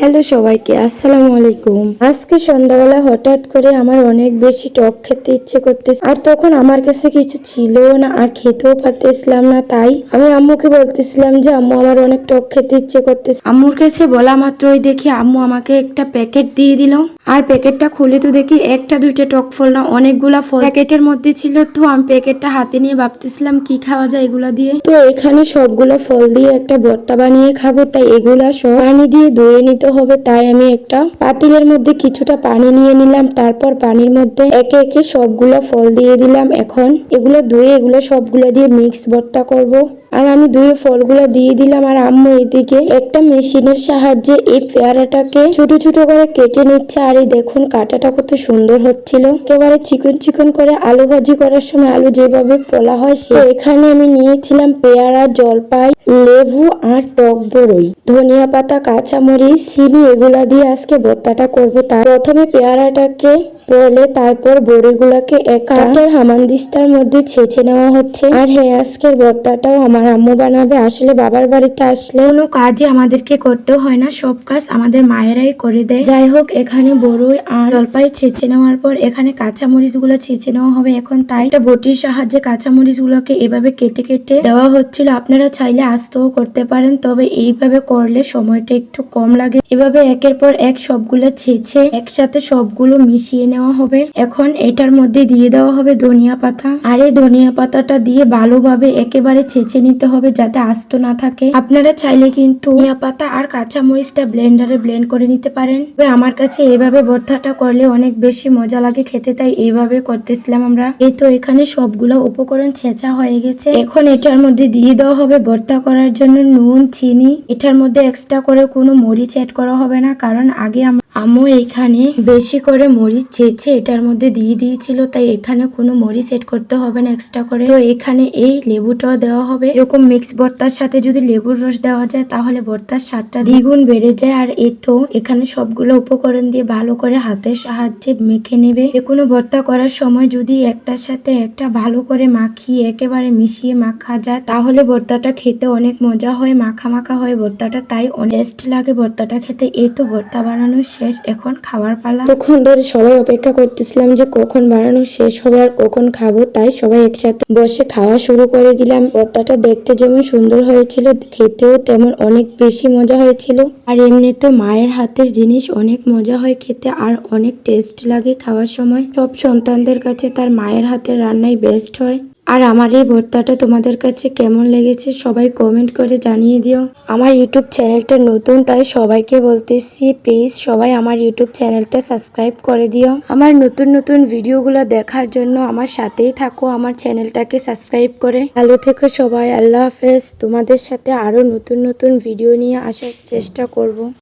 Hello সবাইকে, আসসালামু আলাইকুম। আজকে সন্ধ্যাবেলা হঠাৎ করে আমার অনেক বেশি টক খেতে ইচ্ছে করতেছে। আর তখন আমার কাছে কিছু ছিল না, আর খেতেও পারতেছিলাম না। তাই আমি আম্মুকে বলতেছিলাম যে, আম্মু, আমার অনেক টক খেতে ইচ্ছে করতেছে। আম্মুর কাছে বলা মাত্রই দেখি আম্মু আমাকে একটা প্যাকেট দিয়ে দিল। আর প্যাকেটটা খুলে তো দেখি একটা, দুইটা টক ফল না, অনেকগুলা ফল। প্যাকেটের মধ্যে ছিল তো আমি প্যাকেটটা হাতে নিয়ে ভাবতেছিলাম, কি খাওয়া যায় এগুলা দিয়ে? তো এখানে সবগুলো ফল দিয়ে একটা ভর্তা বানিয়ে খাব। তাই এগুলা সব পানি দিয়ে ধুয়ে নিতে হবে, তাই আমি একটা পাতিলের মধ্যে কিছুটা পানি নিয়ে নিলাম। তারপর পানির মধ্যে একে একে সবগুলো ফল দিয়ে দিলাম। এখন এগুলো ধুয়ে এগুলো সবগুলো দিয়ে মিক্স ভর্তা করব। আর আমি ধুয়ে ফলগুলো দিয়ে দিলাম আর আম্মু এদিকে একটা মেশিনের সাহায্যে এই পেয়ারাটাকে ছোট ছোট করে কেটে নিচ্ছে। আর এই দেখুন কাটাটা কত সুন্দর হচ্ছিল। একেবারে চিকন চিকন করে আলু ভাজি করার সময় আলু যেভাবে পোলা হয়, সে এখানে আমি নিয়েছিলাম পেয়ারা, জলপাই, লেবু আর টক বড়ই, ধনিয়া পাতা, কাঁচামরিচ, চিনি, এগুলা দিয়ে আজকে ভর্তাটা করব। তার প্রথমে পেয়ারাটাকে পরে তারপর বড়িগুলাকে এক কাঠের হামানদিস্তার মধ্যে ছেঁচে নেওয়া হচ্ছে। আর হ্যাঁ আজকের ভর্তাটাও আমার আম্মু বানাবে। আসলে বাবার বাড়িতে আসলে কোনো কাজই আমাদেরকে করতে হয় না। সব কাজ আমাদের মায়েরাই করে দেয়। যাই হোক, এখানে বড়ই আর জলপাই ছেঁচে নেওয়ার পর এখানে কাঁচামরিচগুলো ছেঁচে নেওয়া হবে। এখন তাই একটা বটির সাহায্যে কাঁচামরিচ গুলোকে এভাবে কেটে কেটে দেওয়া হচ্ছিল। আপনারা চাইলে আস্তেও করতে পারেন, তবে এইভাবে করলে সময়টা একটু কম লাগে। এভাবে একের পর এক সবগুলো ছেঁচে একসাথে সবগুলো মিশিয়ে নেওয়া হবে। এখন এটার মধ্যে দিয়ে দেওয়া হবে ধনিয়া পাতা। আর এই ধনিয়া পাতাটা দিয়ে ভালোভাবে একেবারে ছেঁচে নিতে হবে যাতে আস্ত না থাকে। আপনারা চাইলে কিন্তু ধনিয়া পাতা আর কাঁচা মরিচটা ব্লেন্ডারে ব্লেন্ড করে নিতে পারেন। তবে আমার কাছে এভাবে ভর্তাটা করলে অনেক বেশি মজা লাগে খেতে, তাই এইভাবে করতেছিলাম আমরা। এই তো এখানে সবগুলো উপকরণ ছেঁচা হয়ে গেছে। এখন এটার মধ্যে দিয়ে দেওয়া হবে ভর্তা করার জন্য নুন, চিনি। এটার মধ্যে এক্সট্রা করে কোনো মরিচ অ্যাড করা হবে না, কারণ আগে আম- এখানে বেশি করে মরিচ চেয়েছে, এটার মধ্যে দিয়ে দিয়েছিল, তাই এখানে কোনো মরিচ এড করতে হবে না এক্সট্রা করে। তো এখানে এই লেবুটাও দেওয়া হবে। এরকম মিক্স ভর্তার সাথে যদি লেবুর রস দেওয়া যায়, তাহলে ভর্তার স্বাদটা দ্বিগুণ বেড়ে যায়। আর এই তো এখানে সবগুলো উপকরণ দিয়ে ভালো করে হাতের সাহায্যে মেখে নেবে। যে কোনো ভর্তা করার সময় যদি একটার সাথে একটা ভালো করে মাখিয়ে, একেবারে মিশিয়ে মাখা যায়, তাহলে ভর্তাটা খেতে অনেক মজা হয়, মাখা মাখা হয় ভর্তাটা, তাই টেস্ট লাগে ভর্তাটা খেতে। এই তো ভর্তা বানানো শেষ। এখন খাবার পালা। তখন ধরে সবাই অপেক্ষা করতেছিলাম যে কখন বানানো শেষ হবে আর কখন খাব, তাই সবাই একসাথে বসে খাওয়া শুরু করে দিলাম। ভর্তাটা দেখতে যেমন সুন্দর হয়েছিল, খেতেও তেমন অনেক বেশি মজা হয়েছিল। আর এমনি তো মায়ের হাতের জিনিস অনেক মজা হয় খেতে আর অনেক টেস্ট লাগে খাওয়ার সময়। সব সন্তানদের কাছে তার মায়ের হাতের রান্নাই বেস্ট হয়। আর আমার এই ভর্তাটা তোমাদের কাছে কেমন লেগেছে সবাই কমেন্ট করে জানিয়ে দিও। আমার ইউটিউব চ্যানেলটা নতুন, তাই সবাইকে বলতেছি প্লিজ সবাই আমার ইউটিউব চ্যানেলটা সাবস্ক্রাইব করে দিও। আমার নতুন নতুন ভিডিওগুলো দেখার জন্য আমার সাথেই থাকো, আমার চ্যানেলটাকে সাবস্ক্রাইব করে। ভালো থেকো সবাই, আল্লাহ হাফেজ। তোমাদের সাথে আরও নতুন নতুন ভিডিও নিয়ে আসার চেষ্টা করব।